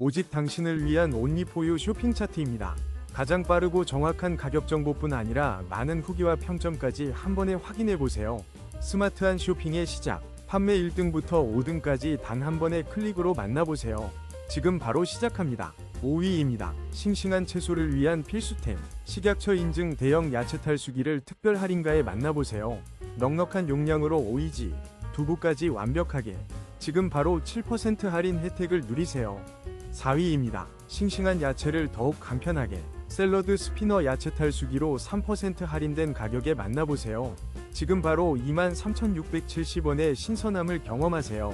오직 당신을 위한 온리포유 쇼핑 차트입니다. 가장 빠르고 정확한 가격 정보뿐 아니라 많은 후기와 평점까지 한 번에 확인해 보세요. 스마트한 쇼핑의 시작. 판매 1등부터 5등까지 단 한 번의 클릭으로 만나보세요. 지금 바로 시작합니다. 5위입니다. 싱싱한 채소를 위한 필수템. 식약처 인증 대형 야채 탈수기를 특별 할인가에 만나보세요. 넉넉한 용량으로 오이지, 두부까지 완벽하게. 지금 바로 7% 할인 혜택을 누리세요. 4위입니다. 싱싱한 야채를 더욱 간편하게. 샐러드 스피너 야채 탈수기로 3% 할인된 가격에 만나보세요. 지금 바로 23,670원의 신선함을 경험하세요.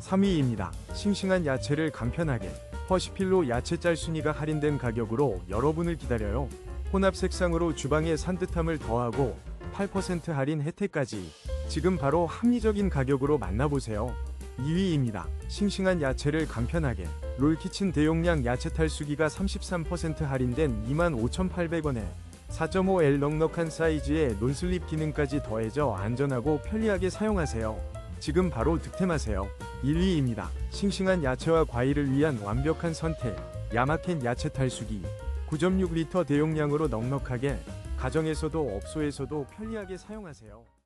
3위입니다. 싱싱한 야채를 간편하게. 퍼시필로 야채 짤순이가 할인된 가격으로 여러분을 기다려요. 혼합 색상으로 주방의 산뜻함을 더하고 8% 할인 혜택까지. 지금 바로 합리적인 가격으로 만나보세요. 2위입니다. 싱싱한 야채를 간편하게. 롤키친 대용량 야채 탈수기가 33% 할인된 25,800원에 4.5L 넉넉한 사이즈에 논슬립 기능까지 더해져 안전하고 편리하게 사용하세요. 지금 바로 득템하세요. 1위입니다. 싱싱한 야채와 과일을 위한 완벽한 선택. 야마켄 야채 탈수기. 9.6리터 대용량으로 넉넉하게 가정에서도 업소에서도 편리하게 사용하세요.